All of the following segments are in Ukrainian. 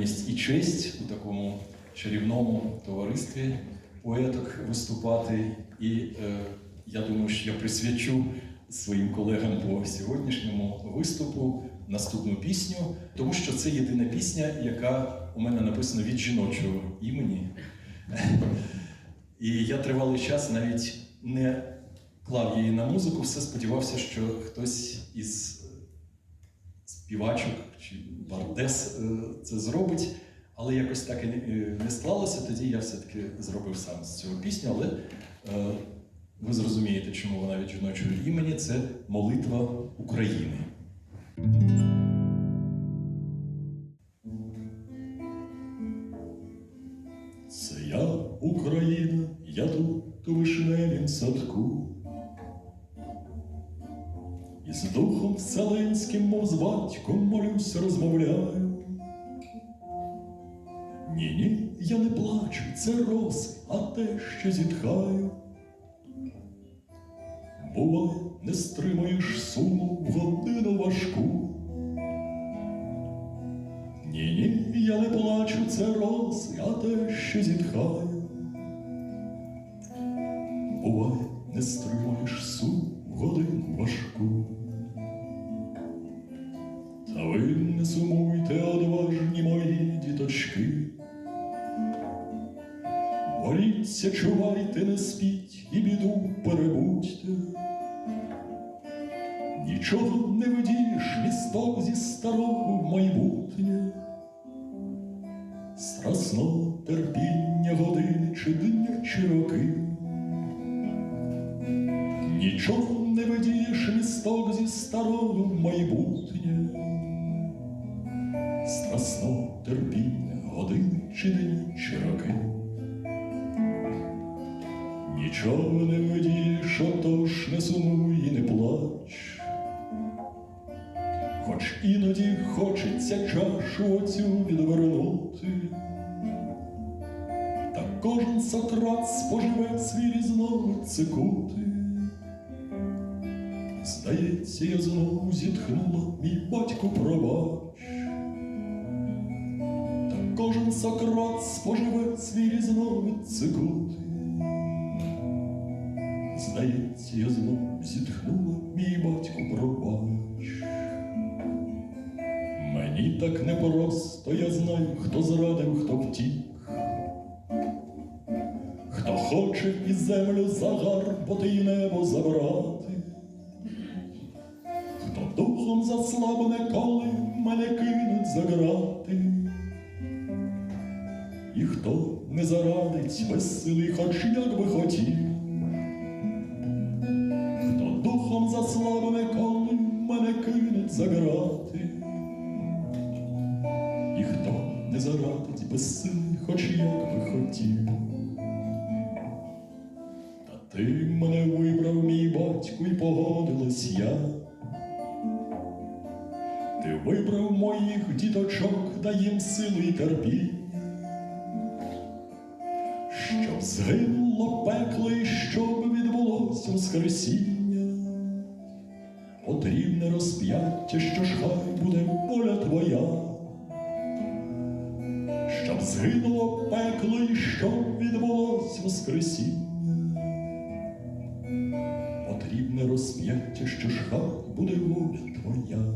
приємність і честь у такому чарівному товаристві поеток виступати. І е, я думаю, що я присвячу своїм колегам по сьогоднішньому виступу наступну пісню, тому що це єдина пісня, яка у мене написана від жіночого імені. І я тривалий час навіть не клав її на музику, все сподівався, що хтось із співачок чи бардес е, це зробить. Але якось так і е, не склалося. Тоді я все-таки зробив сам з цього пісню. Але е, ви зрозумієте, чому вона від жіночого імені це молитва України. Це я, Україна, я тут у вишневім садку. І з духом вселенським, мов з батьком, молюсь, розмовляю. Ні, ні, я не плачу, це роси, а те, що зітхаю. Буває, не стримаєш суму в годину важку. Ні, ні, я не плачу, це роси, а те, що зітхаю. Буває, Ви не сумуйте, одважні мої діточки. Боріться, чувайте, не спіть і біду перебудьте. Нічого не видієш, місток зі старого в майбутнє. Страсного терпіння години чи дня чи роки. Нічого не видієш, місток зі старого в майбутнє. Терпіння години чи дні чи роки. Нічого не видієш, отож не сумуй і не плач. Хоч іноді хочеться чашу оцю відвернути, та кожен Сократ споживе свій різновид цикути. Здається, я знову зітхнула, мій батько пробач. Сократ споживе свій різновид цикути. Здається, я знов зітхнула, мій батько пробач. Мені так непросто, я знаю, хто зрадив, хто втік. Хто хоче і землю загарбати, і небо забрати. Хто духом заслабне, коли мене кинуть за грати. І хто не зарадить сили, хоч як би хотів. Хто духом заслабне, коли мене кинуть за грати. І хто не зарадить без сили, хоч як би хотів. Та ти мене вибрав, мій батько, і погодилась я. Ти вибрав моїх діточок, дай їм сили й терпіння. Згинуло пекло і щоб відбулося воскресіння. Потрібне розп'яття, що ж хай буде воля твоя. Щоб згинуло пекло і щоб відбулося воскресіння. Потрібне розп'яття, що ж хай буде воля твоя.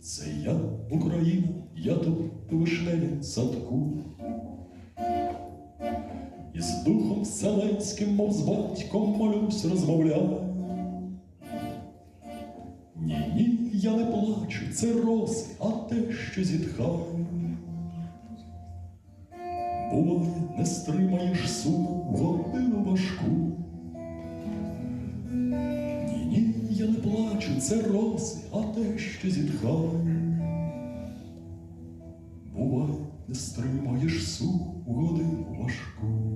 Це я, Україна, я тут у вишневім садку. І з духом вселенським, мов з батьком молюсь, розмовляю. Ні, ні, я не плачу, це роси, а те, що зітхаю. Буває, не стримаєш суму в годину важку. Ні, ні, я не плачу, це роси, а те, що зітхаю. Буває, не стримаєш сум в годину важку.